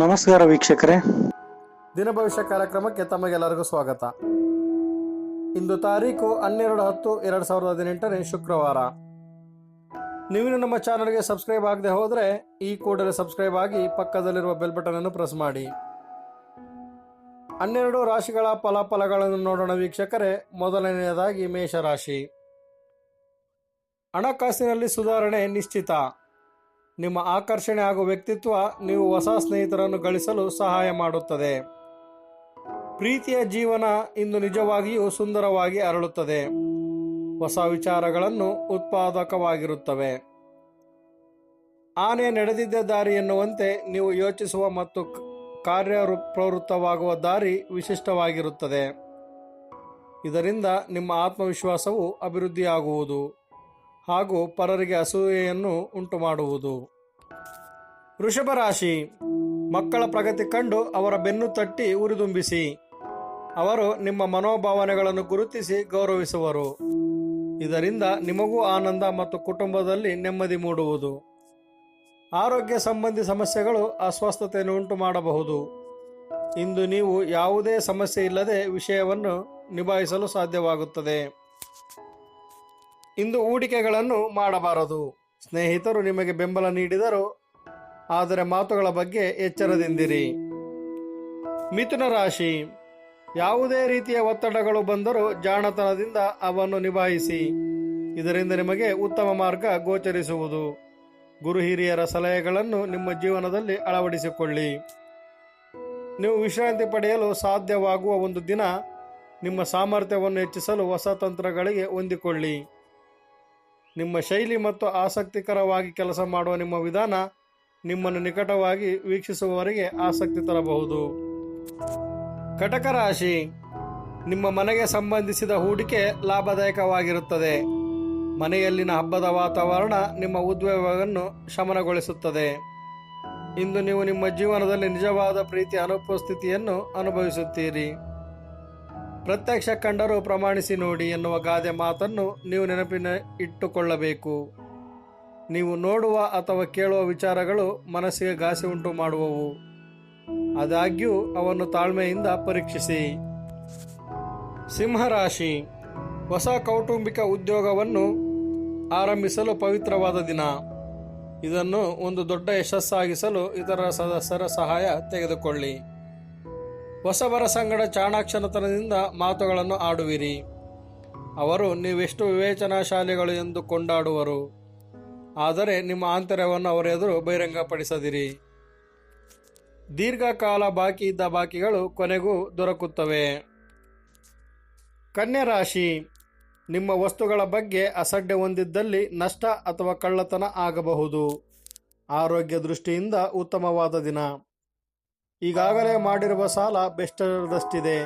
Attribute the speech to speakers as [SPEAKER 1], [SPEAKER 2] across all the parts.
[SPEAKER 1] ನಮಸ್ಕಾರ ವೀಕ್ಷಕರೇ.
[SPEAKER 2] ದಿನ ಭವಿಷ್ಯ ಕಾರ್ಯಕ್ರಮಕ್ಕೆ ತಮಗೆಲ್ಲರಿಗೂ ಸ್ವಾಗತ. ಇಂದು ತಾರೀಕು ಹನ್ನೆರಡು ಹತ್ತು ಎರಡು ಸಾವಿರದ ಹದಿನೆಂಟನೇ ಶುಕ್ರವಾರ. ನೀವು ನಮ್ಮ ಚಾನಲ್ಗೆ ಸಬ್ಸ್ಕ್ರೈಬ್ ಆಗದೆ ಹೋದರೆ ಈ ಕೂಡಲೇ ಸಬ್ಸ್ಕ್ರೈಬ್ ಆಗಿ ಪಕ್ಕದಲ್ಲಿರುವ ಬೆಲ್ ಬಟನ್ ಅನ್ನು ಪ್ರೆಸ್ ಮಾಡಿ. ಹನ್ನೆರಡು ರಾಶಿಗಳ ಫಲಾಫಲಗಳನ್ನು ನೋಡೋಣ ವೀಕ್ಷಕರೇ. ಮೊದಲನೆಯದಾಗಿ ಮೇಷರಾಶಿ. ಹಣಕಾಸಿನಲ್ಲಿ ಸುಧಾರಣೆ ನಿಶ್ಚಿತ. ನಿಮ್ಮ ಆಕರ್ಷಣೆ ಹಾಗೂ ವ್ಯಕ್ತಿತ್ವ ನೀವು ಹೊಸ ಸ್ನೇಹಿತರನ್ನು ಗಳಿಸಲು ಸಹಾಯ ಮಾಡುತ್ತದೆ. ಪ್ರೀತಿಯ ಜೀವನ ಇಂದು ನಿಜವಾಗಿಯೂ ಸುಂದರವಾಗಿ ಅರಳುತ್ತದೆ. ಹೊಸ ವಿಚಾರಗಳನ್ನು ಉತ್ಪಾದಕವಾಗಿರುತ್ತವೆ. ಆನೆ ನಡೆದಿದ್ದ ದಾರಿ ಎನ್ನುವಂತೆ ನೀವು ಯೋಚಿಸುವ ಮತ್ತು ಕಾರ್ಯ ಪ್ರವೃತ್ತವಾಗುವ ದಾರಿ ವಿಶಿಷ್ಟವಾಗಿರುತ್ತದೆ. ಇದರಿಂದ ನಿಮ್ಮ ಆತ್ಮವಿಶ್ವಾಸವು ಅಭಿವೃದ್ಧಿಯಾಗುವುದು. ಹಾಗೂ ಪರರಿಗೆ ಅಸೂಯೆಯನ್ನು ಉಂಟು ಮಾಡುವುದು ವೃಷಭ ರಾಶಿ, ಮಕ್ಕಳ ಪ್ರಗತಿ ಕಂಡು ಅವರ ಬೆನ್ನು ತಟ್ಟಿ ಉರಿದುಂಬಿಸಿ, ಅವರು ನಿಮ್ಮ ಮನೋಭಾವನೆಗಳನ್ನು ಗುರುತಿಸಿ ಗೌರವಿಸುವರು. ಇದರಿಂದ ನಿಮಗೂ ಆನಂದ ಮತ್ತು ಕುಟುಂಬದಲ್ಲಿ ನೆಮ್ಮದಿ ಮೂಡುವುದು. ಆರೋಗ್ಯ ಸಂಬಂಧಿ ಸಮಸ್ಯೆಗಳು ಅಸ್ವಸ್ಥತೆಯನ್ನು ಉಂಟು ಮಾಡಬಹುದು ಇಂದು ನೀವು ಯಾವುದೇ ಸಮಸ್ಯೆ ಇಲ್ಲದೆ ವಿಷಯವನ್ನು ನಿಭಾಯಿಸಲು ಸಾಧ್ಯವಾಗುತ್ತದೆ. ಇಂದು ಹೂಡಿಕೆಗಳನ್ನು ಮಾಡಬಾರದು. ಸ್ನೇಹಿತರು ನಿಮಗೆ ಬೆಂಬಲ ನೀಡಿದರು. ಆದರೆ ಮಾತುಗಳ ಬಗ್ಗೆ ಎಚ್ಚರದಿಂದಿರಿ. ಮಿಥುನ ರಾಶಿ. ಯಾವುದೇ ರೀತಿಯ ಒತ್ತಡಗಳು ಬಂದರೂ ಜಾಣತನದಿಂದ ಅವನ್ನು ನಿಭಾಯಿಸಿ. ಇದರಿಂದ ನಿಮಗೆ ಉತ್ತಮ ಮಾರ್ಗ ಗೋಚರಿಸುವುದು. ಗುರು ಹಿರಿಯರ ಸಲಹೆಗಳನ್ನು ನಿಮ್ಮ ಜೀವನದಲ್ಲಿ ಅಳವಡಿಸಿಕೊಳ್ಳಿ. ನೀವು ವಿಶ್ರಾಂತಿ ಪಡೆಯಲು ಸಾಧ್ಯವಾಗುವ ಒಂದು ದಿನ ನಿಮ್ಮ ಸಾಮರ್ಥ್ಯವನ್ನು ಹೆಚ್ಚಿಸಲು ಹೊಸ ತಂತ್ರಗಳಿಗೆ ಹೊಂದಿಕೊಳ್ಳಿ. ನಿಮ್ಮ ಶೈಲಿ ಮತ್ತು ಆಸಕ್ತಿಕರವಾಗಿ ಕೆಲಸ ಮಾಡುವ ನಿಮ್ಮ ವಿಧಾನ ನಿಮ್ಮನ್ನು ನಿಕಟವಾಗಿ ವೀಕ್ಷಿಸುವವರಿಗೆ ಆಸಕ್ತಿ ತರಬಹುದು. ಕಟಕ ರಾಶಿ, ನಿಮ್ಮ ಮನೆಗೆ ಸಂಬಂಧಿಸಿದ ಹೂಡಿಕೆ ಲಾಭದಾಯಕವಾಗಿರುತ್ತದೆ. ಮನೆಯಲ್ಲಿನ ಹಬ್ಬದ ವಾತಾವರಣ ನಿಮ್ಮ ಉದ್ವೇಗವನ್ನು ಶಮನಗೊಳಿಸುತ್ತದೆ. ಇಂದು ನೀವು ನಿಮ್ಮ ಜೀವನದಲ್ಲಿ ನಿಜವಾದ ಪ್ರೀತಿ, ಅನುಪಸ್ಥಿತಿಯನ್ನು ಅನುಭವಿಸುತ್ತೀರಿ. ಪ್ರತ್ಯಕ್ಷ ಕಂಡರೂ ಪ್ರಮಾಣಿಸಿ ನೋಡಿ ಎನ್ನುವ ಗಾದೆ ಮಾತನ್ನು ನೀವು ನೆನಪಿನ ಇಟ್ಟುಕೊಳ್ಳಬೇಕು. ನೀವು ನೋಡುವ ಅಥವಾ ಕೇಳುವ ವಿಚಾರಗಳು ಮನಸ್ಸಿಗೆ ಘಾಸಿ ಉಂಟು ಮಾಡುವವು. ಆದಾಗ್ಯೂ, ಅವನ್ನು ತಾಳ್ಮೆಯಿಂದ ಪರೀಕ್ಷಿಸಿ. ಸಿಂಹರಾಶಿ. ಹೊಸ ಕೌಟುಂಬಿಕ ಉದ್ಯೋಗವನ್ನು ಆರಂಭಿಸಲು ಪವಿತ್ರವಾದ ದಿನ. ಇದನ್ನು ಒಂದು ದೊಡ್ಡ ಯಶಸ್ಸಾಗಿಸಲು ಇತರ ಸದಸ್ಯರ ಸಹಾಯ ತೆಗೆದುಕೊಳ್ಳಿ. ಹೊಸಬರ ಸಂಗಡ ಚಾಣಾಕ್ಷನತನದಿಂದ ಮಾತುಗಳನ್ನು ಆಡುವಿರಿ. ಅವರು ನೀವೆಷ್ಟು ವಿವೇಚನಾಶಾಲಿಗಳು ಎಂದು ಕೊಂಡಾಡುವರು. ಆದರೆ ನಿಮ್ಮ ಆಂತರ್ಯವನ್ನು ಅವರ ಎದುರು ಬಹಿರಂಗಪಡಿಸದಿರಿ. ದೀರ್ಘಕಾಲ ಬಾಕಿ ಇದ್ದ ಬಾಕಿಗಳು ಕೊನೆಗೂ ದೊರಕುತ್ತವೆ. ಕನ್ಯಾ ರಾಶಿ ನಿಮ್ಮ ವಸ್ತುಗಳ ಬಗ್ಗೆ ಅಸಡ್ಡೆ ಹೊಂದಿದ್ದಲ್ಲಿ ನಷ್ಟ ಅಥವಾ ಕಳ್ಳತನ ಆಗಬಹುದು. ಆರೋಗ್ಯ ದೃಷ್ಟಿಯಿಂದ ಉತ್ತಮವಾದ ದಿನ. ಈಗಾಗಲೇ ಮಾಡಿರುವ ಸಾಲ ಬೆಷ್ಟರದಷ್ಟಿದೆ.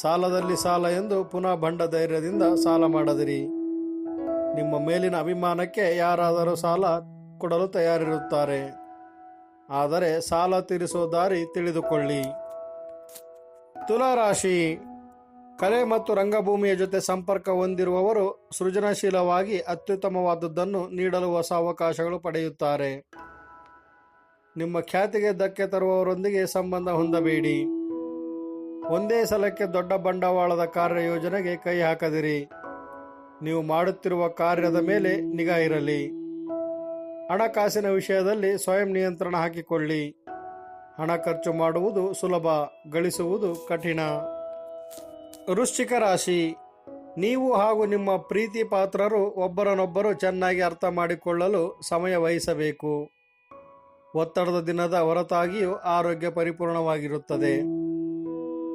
[SPEAKER 2] ಸಾಲದಲ್ಲಿ ಸಾಲ ಎಂದು ಪುನಃ ಬಂಡ ಧೈರ್ಯದಿಂದ ಸಾಲ ಮಾಡದಿರಿ. ನಿಮ್ಮ ಮೇಲಿನ ಅಭಿಮಾನಕ್ಕೆ ಯಾರಾದರೂ ಸಾಲ ಕೊಡಲು ತಯಾರಿರುತ್ತಾರೆ. ಆದರೆ ಸಾಲ ತೀರಿಸುವ ದಾರಿ ತಿಳಿದುಕೊಳ್ಳಿ. ತುಲಾರಾಶಿ. ಕಲೆ ಮತ್ತು ರಂಗಭೂಮಿಯ ಜೊತೆ ಸಂಪರ್ಕ ಹೊಂದಿರುವವರು ಸೃಜನಶೀಲವಾಗಿ ಅತ್ಯುತ್ತಮವಾದದ್ದನ್ನು ನೀಡಲು ಹೊಸ ಅವಕಾಶಗಳು ಪಡೆಯುತ್ತಾರೆ. ನಿಮ್ಮ ಖ್ಯಾತಿಗೆ ಧಕ್ಕೆ ತರುವವರೊಂದಿಗೆ ಸಂಬಂಧ ಹೊಂದಬೇಡಿ. ಒಂದೇ ಸಲಕ್ಕೆ ದೊಡ್ಡ ಬಂಡವಾಳದ ಕಾರ್ಯಯೋಜನೆಗೆ ಕೈ ಹಾಕದಿರಿ. ನೀವು ಮಾಡುತ್ತಿರುವ ಕಾರ್ಯದ ಮೇಲೆ ನಿಗಾ ಇರಲಿ. ಹಣಕಾಸಿನ ವಿಷಯದಲ್ಲಿ ಸ್ವಯಂ ನಿಯಂತ್ರಣ ಹಾಕಿಕೊಳ್ಳಿ. ಹಣ ಖರ್ಚು ಮಾಡುವುದು ಸುಲಭ, ಗಳಿಸುವುದು ಕಠಿಣ. ವೃಶ್ಚಿಕ ರಾಶಿ, ನೀವು ಹಾಗೂ ನಿಮ್ಮ ಪ್ರೀತಿ ಪಾತ್ರರು ಒಬ್ಬರನ್ನೊಬ್ಬರು ಚೆನ್ನಾಗಿ ಅರ್ಥ ಮಾಡಿಕೊಳ್ಳಲು ಸಮಯ ವಹಿಸಬೇಕು. ಒತ್ತಡದ ದಿನದ ಹೊರತಾಗಿಯೂ ಆರೋಗ್ಯ ಪರಿಪೂರ್ಣವಾಗಿರುತ್ತದೆ.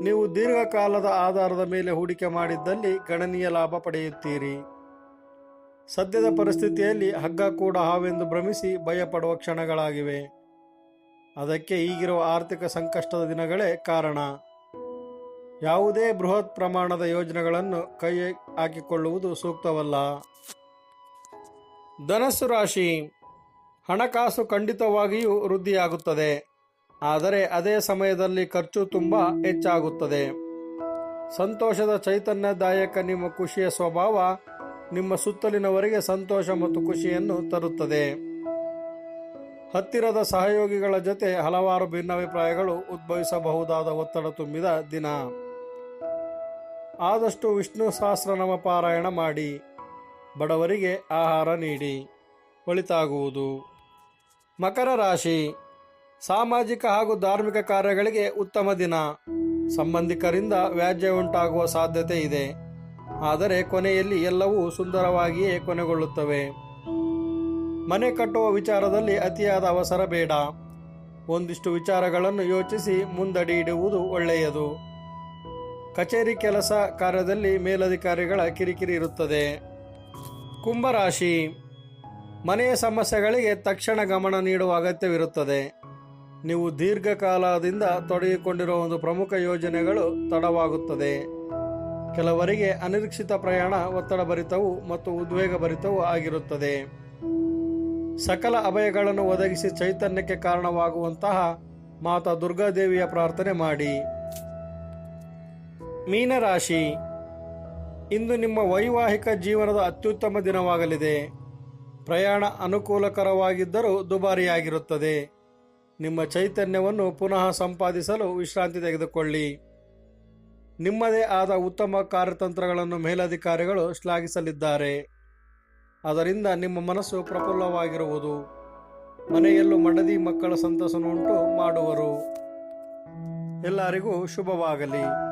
[SPEAKER 2] ನೀವು ದೀರ್ಘಕಾಲದ ಆಧಾರದ ಮೇಲೆ ಹೂಡಿಕೆ ಮಾಡಿದ್ದಲ್ಲಿ ಗಣನೀಯ ಲಾಭ ಪಡೆಯುತ್ತೀರಿ. ಸದ್ಯದ ಪರಿಸ್ಥಿತಿಯಲ್ಲಿ ಹಗ್ಗ ಕೂಡ ಹಾವೆಂದು ಭ್ರಮಿಸಿ ಭಯಪಡುವ ಕ್ಷಣಗಳಾಗಿವೆ. ಅದಕ್ಕೆ ಈಗಿರುವ ಆರ್ಥಿಕ ಸಂಕಷ್ಟದ ದಿನಗಳೇ ಕಾರಣ. ಯಾವುದೇ ಬೃಹತ್ ಪ್ರಮಾಣದ ಯೋಜನೆಗಳನ್ನು ಕೈ ಹಾಕಿಕೊಳ್ಳುವುದು ಸೂಕ್ತವಲ್ಲ. ಧನಸ್ಸು ರಾಶಿ. ಹಣಕಾಸು ಖಂಡಿತವಾಗಿಯೂ ವೃದ್ಧಿಯಾಗುತ್ತದೆ. ಆದರೆ ಅದೇ ಸಮಯದಲ್ಲಿ ಖರ್ಚು ತುಂಬ ಹೆಚ್ಚಾಗುತ್ತದೆ. ಸಂತೋಷದ ಚೈತನ್ಯದಾಯಕ ನಿಮ್ಮ ಖುಷಿಯ ಸ್ವಭಾವ ನಿಮ್ಮ ಸುತ್ತಲಿನವರಿಗೆ ಸಂತೋಷ ಮತ್ತು ಖುಷಿಯನ್ನು ತರುತ್ತದೆ. ಹತ್ತಿರದ ಸಹಯೋಗಿಗಳ ಜೊತೆ ಹಲವಾರು ಭಿನ್ನಾಭಿಪ್ರಾಯಗಳು ಉದ್ಭವಿಸಬಹುದಾದ ಒತ್ತಡ ತುಂಬಿದ ದಿನ. ಆದಷ್ಟು ವಿಷ್ಣು ಸಹಸ್ರನಾಮ ಪಾರಾಯಣ ಮಾಡಿ. ಬಡವರಿಗೆ ಆಹಾರ ನೀಡಿ. ಒಳಿತಾಗುವುದು. ಮಕರ ರಾಶಿ. ಸಾಮಾಜಿಕ ಹಾಗೂ ಧಾರ್ಮಿಕ ಕಾರ್ಯಗಳಿಗೆ ಉತ್ತಮ ದಿನ. ಸಂಬಂಧಿಕರಿಂದ ವ್ಯಾಜ್ಯ ಉಂಟಾಗುವ ಸಾಧ್ಯತೆ ಇದೆ. ಆದರೆ ಕೊನೆಯಲ್ಲಿ ಎಲ್ಲವೂ ಸುಂದರವಾಗಿಯೇ ಕೊನೆಗೊಳ್ಳುತ್ತವೆ. ಮನೆ ಕಟ್ಟುವ ವಿಚಾರದಲ್ಲಿ ಅತಿಯಾದ ಅವಸರ ಬೇಡ. ಒಂದಿಷ್ಟು ವಿಚಾರಗಳನ್ನು ಯೋಚಿಸಿ ಮುಂದಡಿ ಇಡುವುದು ಒಳ್ಳೆಯದು. ಕಚೇರಿ ಕೆಲಸ ಕಾರ್ಯದಲ್ಲಿ ಮೇಲಧಿಕಾರಿಗಳ ಕಿರಿಕಿರಿ ಇರುತ್ತದೆ. ಕುಂಭರಾಶಿ ಮನೆಯ ಸಮಸ್ಯೆಗಳಿಗೆ ತಕ್ಷಣ ಗಮನ ನೀಡುವ ಅಗತ್ಯವಿರುತ್ತದೆ. ನೀವು ದೀರ್ಘಕಾಲದಿಂದ ತೊಡಗಿಕೊಂಡಿರುವ ಒಂದು ಪ್ರಮುಖ ಯೋಜನೆಗಳು ತಡವಾಗುತ್ತದೆ. ಕೆಲವರಿಗೆ ಅನಿರೀಕ್ಷಿತ ಪ್ರಯಾಣ, ಒತ್ತಡ ಭರಿತವು ಮತ್ತು ಉದ್ವೇಗ ಉದ್ವೇಗಭರಿತವೂ ಆಗಿರುತ್ತದೆ. ಸಕಲ ಅಭಯಗಳನ್ನು ಒದಗಿಸಿ ಚೈತನ್ಯಕ್ಕೆ ಕಾರಣವಾಗುವಂತಹ ಮಾತಾ ದುರ್ಗಾದೇವಿಯ ಪ್ರಾರ್ಥನೆ ಮಾಡಿ. ಮೀನರಾಶಿ, ಇಂದು ನಿಮ್ಮ ವೈವಾಹಿಕ ಜೀವನದ ಅತ್ಯುತ್ತಮ ದಿನವಾಗಲಿದೆ. ಪ್ರಯಾಣ ಅನುಕೂಲಕರವಾಗಿದ್ದರೂ ದುಬಾರಿಯಾಗಿರುತ್ತದೆ. ನಿಮ್ಮ ಚೈತನ್ಯವನ್ನು ಪುನಃ ಸಂಪಾದಿಸಲು ವಿಶ್ರಾಂತಿ ತೆಗೆದುಕೊಳ್ಳಿ. ನಿಮ್ಮದೇ ಆದ ಉತ್ತಮ ಕಾರ್ಯತಂತ್ರಗಳನ್ನು ಮೇಲಧಿಕಾರಿಗಳು ಶ್ಲಾಘಿಸಲಿದ್ದಾರೆ. ಅದರಿಂದ ನಿಮ್ಮ ಮನಸ್ಸು ಪ್ರಫುಲ್ಲವಾಗಿರುವುದು. ಮನೆಯಲ್ಲೂ ಮಡದಿ ಮಕ್ಕಳ ಸಂತಸನುಂಟು ಮಾಡುವರು. ಎಲ್ಲರಿಗೂ ಶುಭವಾಗಲಿ.